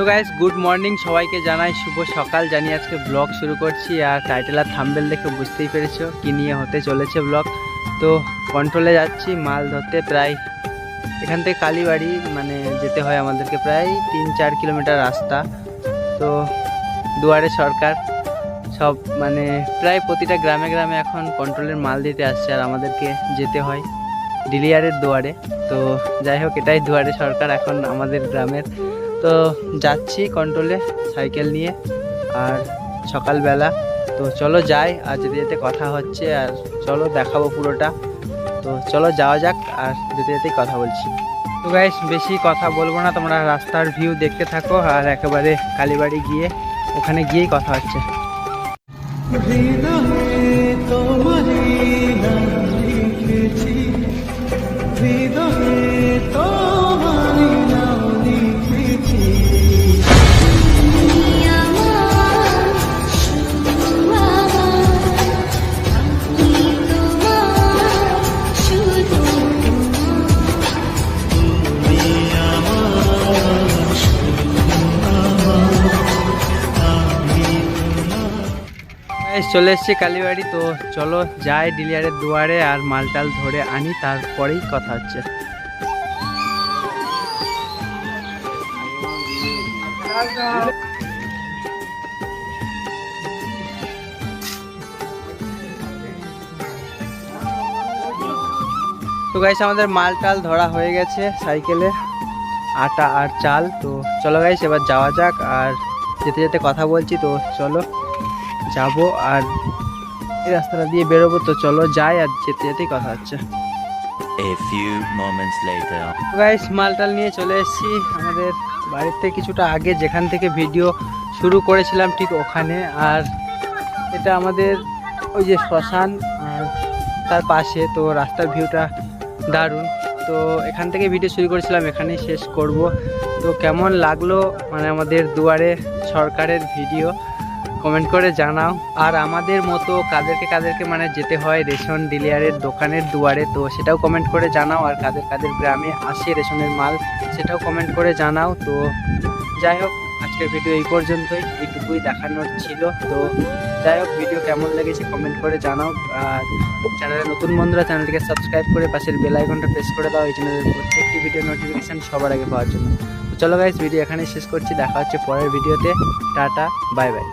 তো guys good morning সবাইকে জানাই, শুভ সকাল। জানি আজকে ব্লগ শুরু করছি আর টাইটেল আর থাম্বেল দেখে বুঝতেই পেরেছ কি নিয়ে হতে চলেছে ব্লগ তো কন্ট্রোলে যাচ্ছি, মাল ধরতে প্রায় এখান থেকে কালীবাড়ি মানে যেতে হয় আমাদেরকে প্রায় তিন চার কিলোমিটার রাস্তা। তো দুয়ারে সরকার, সব মানে প্রায় প্রতিটা গ্রামে গ্রামে এখন কন্ট্রোলের মাল দিতে আসছে আর আমাদেরকে যেতে হয় ডিলিয়ারের দুয়ারে। তো যাই হোক, এটাই দুয়ারে সরকার, এখন আমাদের গ্রামের তো যাচ্ছি কন্ট্রোলে সাইকেল নিয়ে। আর সকালবেলা, তো চলো যাই আর যেতে যেতে কথা হচ্ছে, আর চলো দেখাবো পুরোটা। তো চলো যাওয়া যাক, আর যেতে যেতেই কথা বলছি। তো গাইস বেশি কথা বলব না, তোমরা রাস্তার ভিউ দেখতে থাকো, আর একেবারে কালীবাড়ি গিয়ে, ওখানে গিয়েই কথা হচ্ছে। চলে এসেছি কালীবাড়ি, তো চলো যাই ডিলিয়ারের দুয়ারে আর মালটাল ধরে আনি, তারপরেই কথা হচ্ছে। তো গাইস আমাদের মাল টাল ধরা হয়ে গেছে সাইকেলে, আটা আর চাল, তো চলো গাইস এবার যাওয়া যাক, আর যেতে যেতে কথা বলছি, তো চলো। যাব আর এই রাস্তাটা দিয়ে বেরোবো তো চলো যাই আর যেতে যেতেই কথা হচ্ছে। A few moments later. Guys মালটাল নিয়ে চলে এসেছি। আমাদের বাড়ির থেকে কিছুটা আগে যেখান থেকে ভিডিও শুরু করেছিলাম ঠিক ওখানে। আর এটা আমাদের ওই যে শ্মশান আর তার পাশে তো রাস্তার ভিউটা দারুণ। তো এখান থেকে ভিডিও শুরু করেছিলাম এখানেই শেষ করব। তো কেমন লাগল? মানে আমাদের দুয়ারে সরকারের ভিডিও কমেন্ট করে জানাও। আর আমাদের মতো কাদেরকে কাদেরকে মানে যেতে হয় রেশন ডিলিয়ারের দোকানের দুয়ারে, তো সেটাও কমেন্ট করে জানাও। আর কাদের কাদের গ্রামে আসে রেশনের মাল, সেটাও কমেন্ট করে জানাও। তো যাই হোক, আজকের ভিডিও এই পর্যন্তই। এইটুকুই দেখানোর ছিল। তো যাই হোক ভিডিও কেমন লেগেছে কমেন্ট করে জানাও। আর চ্যানেলে নতুন বন্ধুরা, চ্যানেলটিকে সাবস্ক্রাইব করে পাশের বেল আইকনটা প্রেস করে দাও। এই চ্যানেলের প্রত্যেকটি ভিডিও নোটিফিকেশান সবার আগে পাওয়ার জন্য। চলো গাইস ভিডিও এখানেই শেষ করছি। দেখা হচ্ছে পরের ভিডিওতে টাটা বাই বাই